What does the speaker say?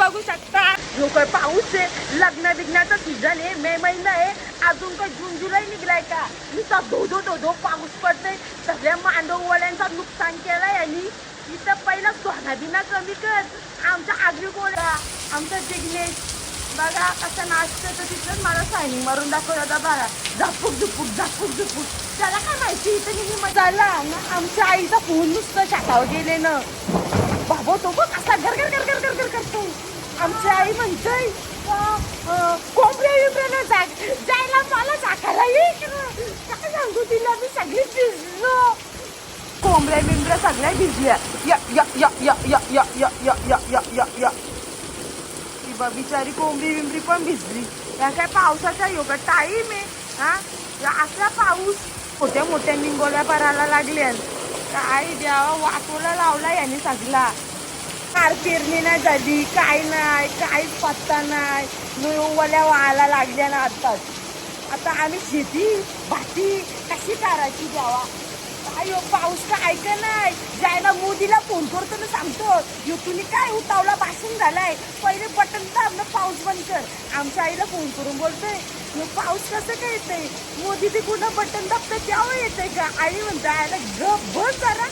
बघू शकता. जो काय पाऊस आहे लग्न बिग्नाचा सीझन आहे मे महिना आहे. अजून काय जून जुलै निघलाय का? नुसता धोधो धोधो पाऊस पडतोय. सगळ्या मांडववाल्यांचं नुकसान केलाय यांनी. इथं पहिला सोना बिना कमी कर आमच्या आगरी कोळा आमचा जिग्नेश. बघा कसं नाचतं तर तिथं. मला सायनिंग मारून दाखवलं होता बघा. झापूक झुपूक झापूक झुपूक. त्याला काय माहिती? इथं किती मजा आला ना आमच्या आईचा फोन नुसतं शाखावर गेले ना बाबा तो बघ असा घर घर आमची आई म्हणतोय कोंबड्या बिबड्याला जा जायला मला जाकायला ये काय सांगू तिला मी सगळी भिजलो कोंबड्या बिंबड्या सगळ्या भिजल्या या या या या या या या या या या या या ती बा बिचारी कोंबडी बिंबडी पण भिजली या काय पावसाचा योगा टाईम आहे हा असा पाऊस मोठ्या मोठ्या निंगोल्या भरायला लागल्या काय द्यावा वाटोला लावला याने सगळा कार पेरणी नाही झाली काय नाही काहीच पत्ता नाही. नवल्या व्हायला लागल्या ना आत्ताच. आता आम्ही शेती भाती कशी करायची द्यावा काय पाऊस का ऐक नाही? जायला मोदीला फोन करतो ना सांगतो. ह्यो तुम्ही काय उतावला भाषण झालाय? पहिले बटन दाब पाऊस बंद कर. आमच्या आईला फोन करून बोलतोय. मग पाऊस कसं काय येतंय? मोदी ते कुठं बटन दाबतं त्यावर येतंय का? आई म्हणतो आयला गप बस जरा